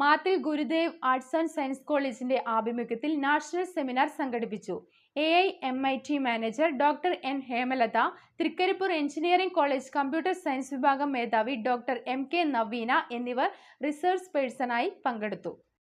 മാത്തിൽ Gurudev arts and science കോളേജിന്റെ ആഭിമുഖ്യത്തിൽ national seminar സംഘടിപ്പിച്ചു. A I M I T manager doctor N Hemalatha Trikaripur engineering college computer science വിഭാഗം മേധാവി doctor M K Naveena എന്നിവർ research പേഴ്സണായി പങ്കെടുത്തു.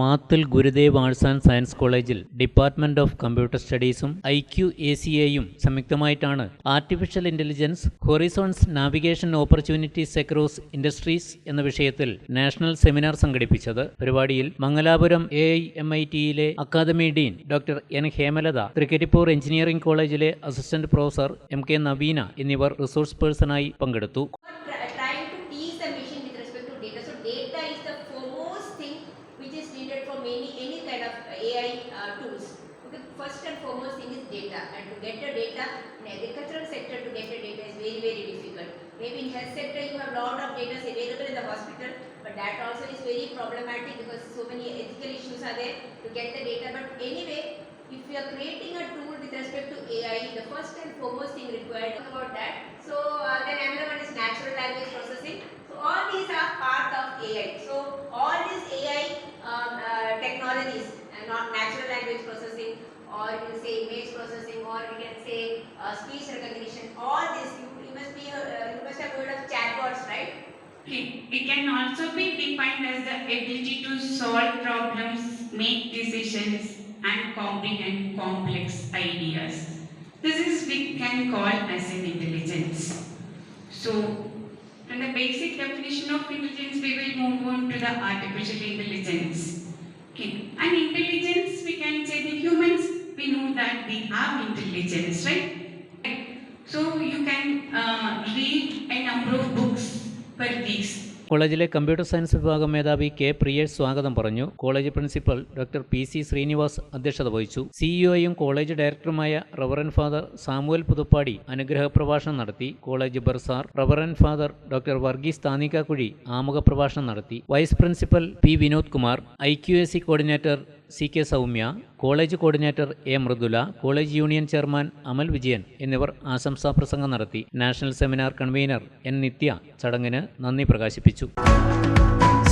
മാത്തിൽ ഗുരുദേവ് ആർട്സ് ആൻഡ് സയൻസ് കോളേജിൽ ഡിപ്പാർട്ട്മെന്റ് ഓഫ് കമ്പ്യൂട്ടർ സ്റ്റഡീസും ഐ ക്യു എ സി എയും സംയുക്തമായിട്ടാണ് artificial intelligence horizons navigation opportunities across industries എന്ന വിഷയത്തിൽ നാഷണൽ സെമിനാർ സംഘടിപ്പിച്ചത് പരിപാടിയിൽ Mangalapuram A I M I ടിയിലെ academy dean doctor N Hemalatha Trikaripur engineering കോളേജിലെ assistant professor M K Naveena എന്നിവർ resource പേഴ്സണായി പങ്കെടുത്തു. For many any kind of AI uh, tools. Okay, first and foremost thing is data, and to get the data in agricultural sector to get the data is very very difficult. Maybe in health sector you have lot of data available in the hospital, but that also is very problematic because so many ethical issues are there to get the data. But anyway, if you are creating a tool with respect to AI, the first and foremost thing required about that. So uh, then another one is natural language processing. So all these are part of AI. So all these AI um, uh, technologies, uh, not natural language processing, or you can say image processing, or you can say uh, speech recognition. All this you, you must be uh, you must have heard of chatbots, right? It can also be defined as the ability to solve problems, make decisions, and comprehend complex ideas. This is we can call as an intelligence. So, from the basic definition of intelligence, we will move on to the artificial intelligence. Okay, that we have intelligence, right? So, you can uh, read a number of books for these. കോളേജിലെ computer science വിഭാഗം മേധാവി K Priyesh സ്വാഗതം പറഞ്ഞു college principal doctor P C Srinivas അധ്യക്ഷത വഹിച്ചു സിഇഒയും college ഡയറക്ടറുമായ reverend father Samuel Puthuppadi അനുഗ്രഹ പ്രഭാഷണം നടത്തി college bursar reverend father doctor Varghese Thanikkakuzhi ആമുഖ പ്രഭാഷണം നടത്തി vice principal P Vinod Kumar I coordinator C K Soumya college coordinator A Mridula college union chairman Amal Vijayan എന്നിവർ ആശംസാ പ്രസംഗം നടത്തി. National seminar convener N Nithya ചടങ്ങിന് നന്ദി പ്രകാശിപ്പിച്ചു.